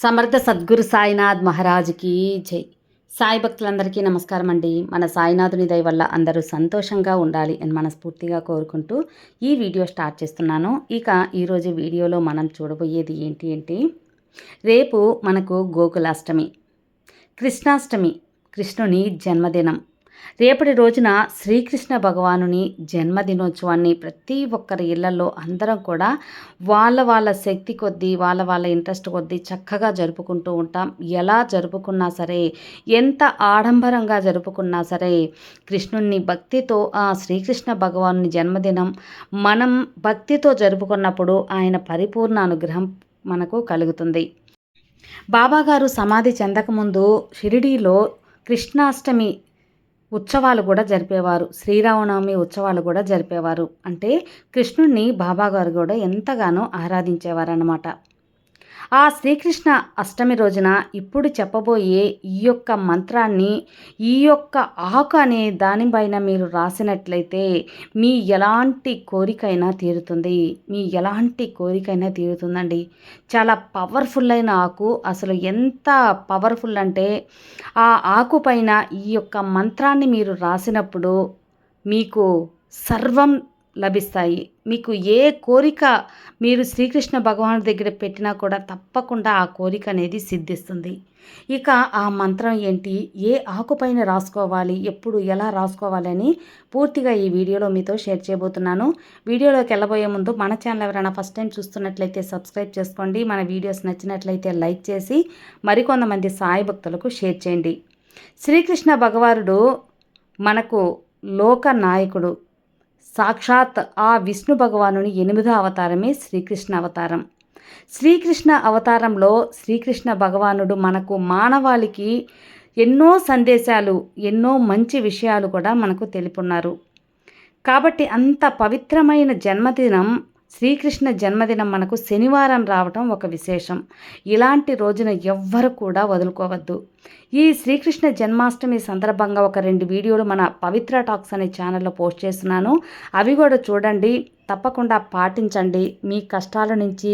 సమర్థ సద్గురు సాయినాథ్ మహారాజుకి జై. సాయి భక్తులందరికీ నమస్కారం అండి. మన సాయినాథుని దయ వల్ల అందరూ సంతోషంగా ఉండాలి అని మనస్ఫూర్తిగా కోరుకుంటూ ఈ వీడియో స్టార్ట్ చేస్తున్నాను. ఇక ఈరోజు వీడియోలో మనం చూడబోయేది ఏంటి అంటే రేపు మనకు గోకులాష్టమి కృష్ణాష్టమి కృష్ణుని జన్మదినం. రేపటి రోజున శ్రీకృష్ణ భగవానుని జన్మదినోత్సవాన్ని ప్రతి ఒక్కరి ఇళ్ళలో అందరం కూడా వాళ్ళ వాళ్ళ శక్తి కొద్దీ వాళ్ళ వాళ్ళ ఇంట్రెస్ట్ కొద్దీ చక్కగా జరుపుకుంటూ ఉంటాం. ఎలా జరుపుకున్నా సరే ఎంత ఆడంబరంగా జరుపుకున్నా సరే కృష్ణుణ్ణి భక్తితో ఆ శ్రీకృష్ణ భగవానుని జన్మదినం మనం భక్తితో జరుపుకున్నప్పుడు ఆయన పరిపూర్ణ అనుగ్రహం మనకు కలుగుతుంది. బాబాగారు సమాధి చెందకముందు షిరిడీలో కృష్ణాష్టమి ఉత్సవాలు కూడా జరిపేవారు. శ్రీరామనవమి ఉత్సవాలు కూడా జరిపేవారు. అంటే కృష్ణుణ్ణి బాబాగారు కూడా ఎంతగానో ఆరాధించేవారన్నమాట. ఆ శ్రీకృష్ణ అష్టమి రోజున ఇప్పుడు చెప్పబోయే ఈ యొక్క మంత్రాన్ని ఈ యొక్క ఆకు అనే దానిపైన మీరు రాసినట్లయితే మీ ఎలాంటి కోరికైనా తీరుతుంది. మీ ఎలాంటి కోరికైనా తీరుతుందండి. చాలా పవర్ఫుల్ అయిన ఆకు. అసలు ఎంత పవర్ఫుల్ అంటే ఆ ఆకు పైన ఈ యొక్క మంత్రాన్ని మీరు రాసినప్పుడు మీకు సర్వం లభిస్తాయి. మీకు ఏ కోరిక మీరు శ్రీకృష్ణ భగవాను దగ్గర పెట్టినా కూడా తప్పకుండా ఆ కోరిక అనేది సిద్ధిస్తుంది. ఇక ఆ మంత్రం ఏంటి? ఏ ఆకుపైన రాసుకోవాలి? ఎప్పుడు ఎలా రాసుకోవాలి అని పూర్తిగా ఈ వీడియోలో మీతో షేర్ చేయబోతున్నాను. వీడియోలోకి వెళ్ళబోయే ముందు మన ఛానల్ ఎవరైనా ఫస్ట్ టైం చూస్తున్నట్లయితే సబ్స్క్రైబ్ చేసుకోండి. మన వీడియోస్ నచ్చినట్లయితే లైక్ చేసి మరికొంతమంది సాయి భక్తులకు షేర్ చేయండి. శ్రీకృష్ణ భగవానుడు మనకు లోక నాయకుడు. సాక్షాత్ ఆ విష్ణు భగవానుని ఎనిమిదో అవతారమే శ్రీకృష్ణ అవతారం. శ్రీకృష్ణ అవతారంలో శ్రీకృష్ణ భగవానుడు మనకు మానవాళికి ఎన్నో సందేశాలు ఎన్నో మంచి విషయాలు కూడా మనకు తెలుపున్నారు. కాబట్టి అంత పవిత్రమైన జన్మదినం శ్రీకృష్ణ జన్మదినం మనకు శనివారం రావటం ఒక విశేషం. ఇలాంటి రోజున ఎవ్వరు కూడా వదులుకోవద్దు. ఈ శ్రీకృష్ణ జన్మాష్టమి సందర్భంగా ఒక రెండు వీడియోలు మన పవిత్ర టాక్స్ అనే ఛానల్లో పోస్ట్ చేస్తున్నాను. అవి కూడా చూడండి తప్పకుండా పాటించండి మీ కష్టాల నుంచి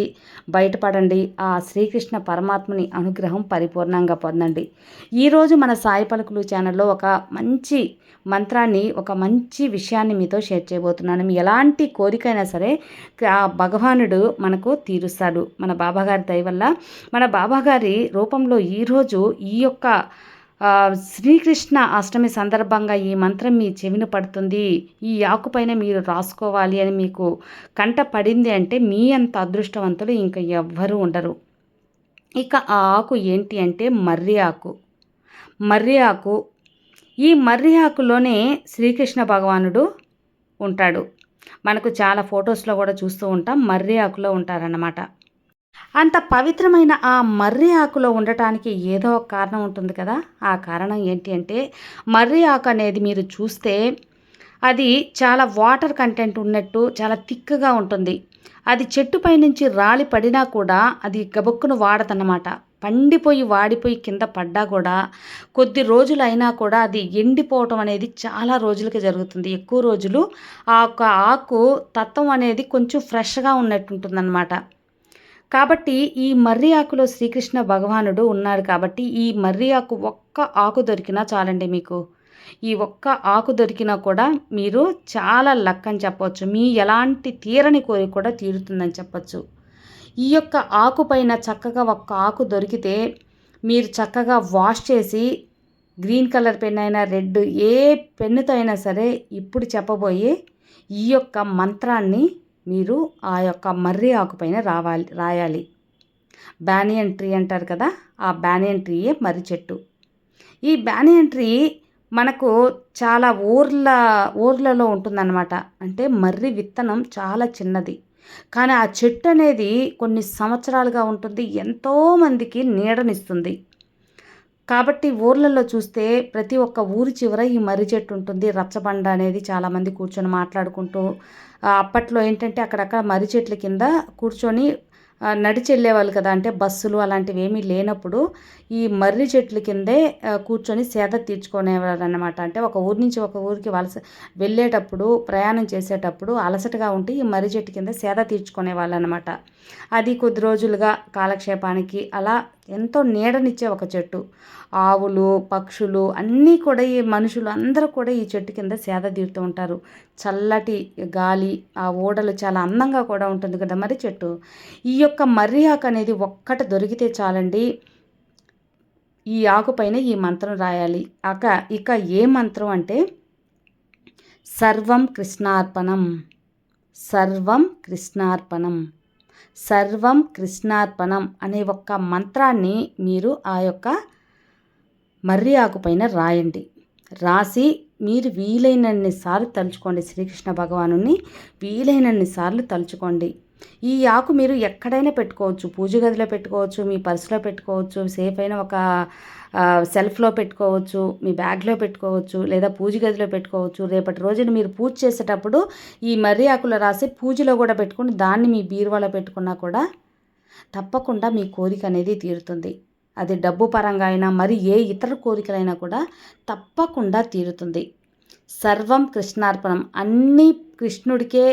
బయటపడండి ఆ శ్రీకృష్ణ పరమాత్మని అనుగ్రహం పరిపూర్ణంగా పొందండి. ఈరోజు మన సాయి పలుకులు ఛానల్లో ఒక మంచి మంత్రాన్ని ఒక మంచి విషయాన్ని మీతో షేర్ చేయబోతున్నాను. మీ ఎలాంటి కోరికైనా సరే ఆ భగవానుడు మనకు తీరుస్తాడు. మన బాబాగారి దయ వల్ల మన బాబాగారి రూపంలో ఈరోజు ఈ యొక్క శ్రీకృష్ణ అష్టమి సందర్భంగా ఈ మంత్రం మీ చెవిన పడుతుంది. ఈ ఆకుపైన మీరు రాసుకోవాలి అని మీకు కంట పడింది అంటే మీ అంత అదృష్టవంతులు ఇంకా ఎవ్వరూ ఉండరు. ఇక ఆ ఆకు ఏంటి అంటే మర్రి ఆకు. మర్రి ఆకు. ఈ మర్రి ఆకులోనే శ్రీకృష్ణ భగవానుడు ఉంటాడు. మనకు చాలా ఫొటోస్లో కూడా చూస్తూ ఉంటాం. మర్రి ఆకులో ఉంటారన్నమాట. అంత పవిత్రమైన ఆ మర్రి ఆకులో ఉండటానికి ఏదో ఒక కారణం ఉంటుంది కదా. ఆ కారణం ఏంటి అంటే మర్రి ఆకు అనేది మీరు చూస్తే అది చాలా వాటర్ కంటెంట్ ఉన్నట్టు చాలా థిక్గా ఉంటుంది. అది చెట్టుపై నుంచి రాలి పడినా కూడా అది గబుక్కును వాడదన్నమాట. పండిపోయి వాడిపోయి కింద పడ్డా కూడా కొద్ది రోజులు అయినా కూడా అది ఎండిపోవటం అనేది చాలా రోజులకి జరుగుతుంది. ఎక్కువ రోజులు ఆ యొక్క ఆకు తత్వం అనేది కొంచెం ఫ్రెష్గా ఉన్నట్టుంటుందన్నమాట కాబట్టి ఈ మర్రి ఆకులో శ్రీకృష్ణ భగవానుడు ఉన్నాడు కాబట్టి ఈ మర్రి ఆకు ఒక్క ఆకు దొరికినా చాలండి మీకు. ఈ ఒక్క ఆకు దొరికినా కూడా మీరు చాలా లక్ అని చెప్పవచ్చు మీ ఎలాంటి తీరని కోరిక కూడా తీరుతుందని చెప్పచ్చు. ఈ యొక్క ఆకు పైన చక్కగా ఒక్క ఆకు దొరికితే మీరు చక్కగా వాష్ చేసి గ్రీన్ కలర్ పెన్ అయినా రెడ్ ఏ పెన్నుతో అయినా సరే ఇప్పుడు చెప్పబోయే ఈ యొక్క మంత్రాన్ని మీరు ఆ యొక్క మర్రి ఆకుపైన రావాలి రాయాలి. బ్యానియన్ ట్రీ అంటారు కదా ఆ బ్యానియన్ ట్రీయే మర్రి చెట్టు. ఈ బ్యానియన్ ట్రీ మనకు చాలా ఊర్ల ఊర్లలో ఉంటుందన్నమాట. అంటే మర్రి విత్తనం చాలా చిన్నది. కానీ ఆ చెట్టు అనేది కొన్ని సంవత్సరాలుగా ఉంటుంది ఎంతోమందికి నీడనిస్తుంది. కాబట్టి ఊర్లలో చూస్తే ప్రతి ఒక్క ఊరి చివర ఈ మర్రి చెట్టు ఉంటుంది. రచ్చబండ అనేది చాలామంది కూర్చొని మాట్లాడుకుంటూ అప్పట్లో ఏంటంటే అక్కడక్కడ మర్రి చెట్ల కింద కూర్చొని నడిచెళ్ళేవాళ్ళు నడిచి వెళ్ళేవాళ్ళు కదా. అంటే బస్సులు అలాంటివి ఏమీ లేనప్పుడు ఈ మర్రి చెట్ల కిందే కూర్చొని సేద తీర్చుకునేవారు అనమాట అంటే ఒక ఊరి నుంచి ఒక ఊరికి వలస వెళ్ళేటప్పుడు ప్రయాణం చేసేటప్పుడు అలసటగా ఉంటే ఈ మర్రి చెట్టు కింద సేద తీర్చుకునే వాళ్ళు అనమాట అది కొద్ది రోజులుగా కాలక్షేపానికి అలా ఎంతో నీడనిచ్చే ఒక చెట్టు. ఆవులు పక్షులు అన్నీ కూడా ఈ మనుషులు అందరూ కూడా ఈ చెట్టు కింద సేద తీరుతూ ఉంటారు. చల్లటి గాలి ఆ ఓడలు చాలా అందంగా కూడా ఉంటుంది కదా మరి చెట్టు. ఈ యొక్క మర్రి ఆకు అనేది ఒక్కటి దొరికితే చాలండి ఈ ఆకుపైన ఈ మంత్రం రాయాలి. అక ఇక ఏ మంత్రం అంటే సర్వం కృష్ణార్పణం సర్వం కృష్ణార్పణం సర్వం కృష్ణార్పణం అనే ఒక్క మంత్రాన్ని మీరు ఆ యొక్క మర్రి ఆకుపైన రాయండి. రాసి మీరు వీలైనన్ని సార్లు తలుచుకోండి. శ్రీకృష్ణ భగవాను వీలైనన్ని సార్లు తలుచుకోండి. ఈ ఆకు మీరు ఎక్కడైనా పెట్టుకోవచ్చు. పూజ గదిలో పెట్టుకోవచ్చు మీ పర్సులో పెట్టుకోవచ్చు సేఫ్ అయిన ఒక సెల్ఫ్లో పెట్టుకోవచ్చు మీ బ్యాగ్లో పెట్టుకోవచ్చు లేదా పూజ గదిలో పెట్టుకోవచ్చు. రేపటి రోజున మీరు పూజ చేసేటప్పుడు ఈ మర్రి ఆకులు రాసి పూజలో కూడా పెట్టుకుని దాన్ని మీ బీరువాలో పెట్టుకున్నా కూడా తప్పకుండా మీ కోరిక అనేది తీరుతుంది. అది డబ్బు పరంగా అయినా మరి ఏ ఇతర కోరికలైనా కూడా తప్పకుండా తీరుతుంది. సర్వం కృష్ణార్పణం. అన్నీ కృష్ణుడికే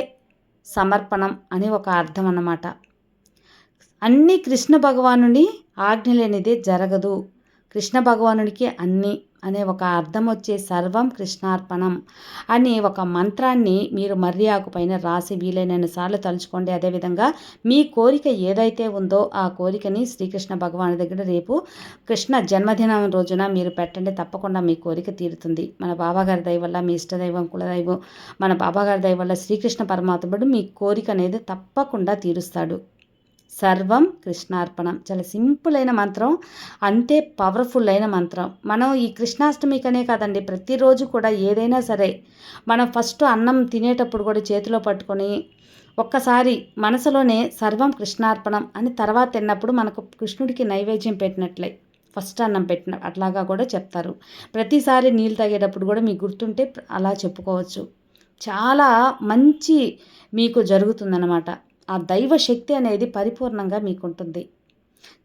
సమర్పణం అని ఒక అర్థం అన్నమాట. అన్నీ కృష్ణ భగవానుని ఆజ్ఞ లేనిదే జరగదు. కృష్ణ భగవానుడికి అన్నీ అనే ఒక అర్థం వచ్చే సర్వం కృష్ణార్పణం అని ఒక మంత్రాన్ని మీరు మర్రి ఆకుపైన రాసి వీలైనన్ని సార్లు తలుచుకోండి. అదేవిధంగా మీ కోరిక ఏదైతే ఉందో ఆ కోరికని శ్రీకృష్ణ భగవాన్ దగ్గర రేపు కృష్ణ జన్మదినం రోజున మీరు పెట్టండి. తప్పకుండా మీ కోరిక తీరుతుంది. మన బాబాగారి దయ వల్ల మీ ఇష్టదైవం కులదైవం మన బాబాగారి దయ వల్ల శ్రీకృష్ణ పరమాత్ముడు మీ కోరిక అనేది తప్పకుండా తీరుస్తాడు. సర్వం కృష్ణార్పణం. చాలా సింపుల్ అయిన మంత్రం అంతే పవర్ఫుల్ అయిన మంత్రం. మనం ఈ కృష్ణాష్టమికనే కాదండి ప్రతిరోజు కూడా ఏదైనా సరే మనం ఫస్ట్ అన్నం తినేటప్పుడు కూడా చేతిలో పట్టుకొని ఒక్కసారి మనసులోనే సర్వం కృష్ణార్పణం అని తర్వాత తిన్నప్పుడు మనకు కృష్ణుడికి నైవేద్యం పెట్టినట్లే. ఫస్ట్ అన్నం పెట్టిన అట్లాగా కూడా చెప్తారు. ప్రతిసారి నీళ్ళు తాగేటప్పుడు కూడా మీకు గుర్తుంటే అలా చెప్పుకోవచ్చు. చాలా మంచి మీకు జరుగుతుందన్నమాట. ఆ దైవ శక్తి అనేది పరిపూర్ణంగా మీకు ఉంటుంది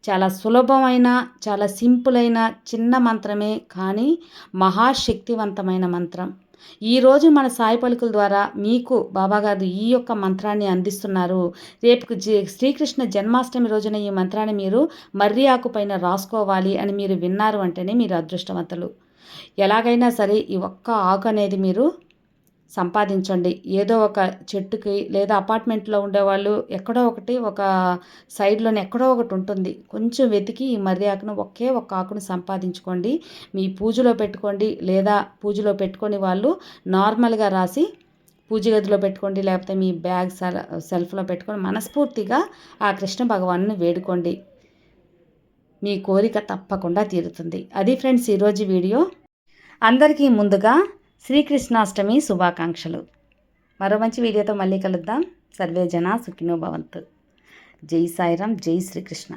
చాలా సులభమైన చాలా సింపుల్ అయిన చిన్న మంత్రమే కానీ మహాశక్తివంతమైన మంత్రం. ఈరోజు మన సాయి పలుకుల ద్వారా మీకు బాబాగారు ఈ యొక్క మంత్రాన్ని అందిస్తున్నారు. రేపు శ్రీకృష్ణ జన్మాష్టమి రోజున ఈ మంత్రాన్ని మీరు మర్రి ఆకుపైన రాసుకోవాలి అని మీరు విన్నారు అంటేనే మీరు అదృష్టవంతులు. ఎలాగైనా సరే ఈ ఒక్క ఆకు అనేది మీరు సంపాదించండి. ఏదో ఒక చెట్టుకి లేదా అపార్ట్మెంట్లో ఉండేవాళ్ళు ఎక్కడో ఒకటి ఒక సైడ్లోనే ఎక్కడో ఒకటి ఉంటుంది. కొంచెం వెతికి ఈ మర్రి ఆకును ఒకే ఒక ఆకును సంపాదించుకోండి. మీ పూజలో పెట్టుకోండి లేదా పూజలో పెట్టుకొని వాళ్ళు నార్మల్గా రాసి పూజ గదిలో పెట్టుకోండి లేకపోతే మీ బ్యాగ్ సెల్ సెల్ఫ్లో పెట్టుకొని మనస్ఫూర్తిగా ఆ కృష్ణ భగవాన్ను వేడుకోండి. మీ కోరిక తప్పకుండా తీరుతుంది. అది ఫ్రెండ్స్ ఈరోజు వీడియో. అందరికీ ముందుగా శ్రీకృష్ణాష్టమి శుభాకాంక్షలు. మరో మంచి వీడియోతో మళ్ళీ కలుద్దాం. సర్వే జన సుఖినో భవంతు. జై సాయిరాం జై శ్రీకృష్ణ.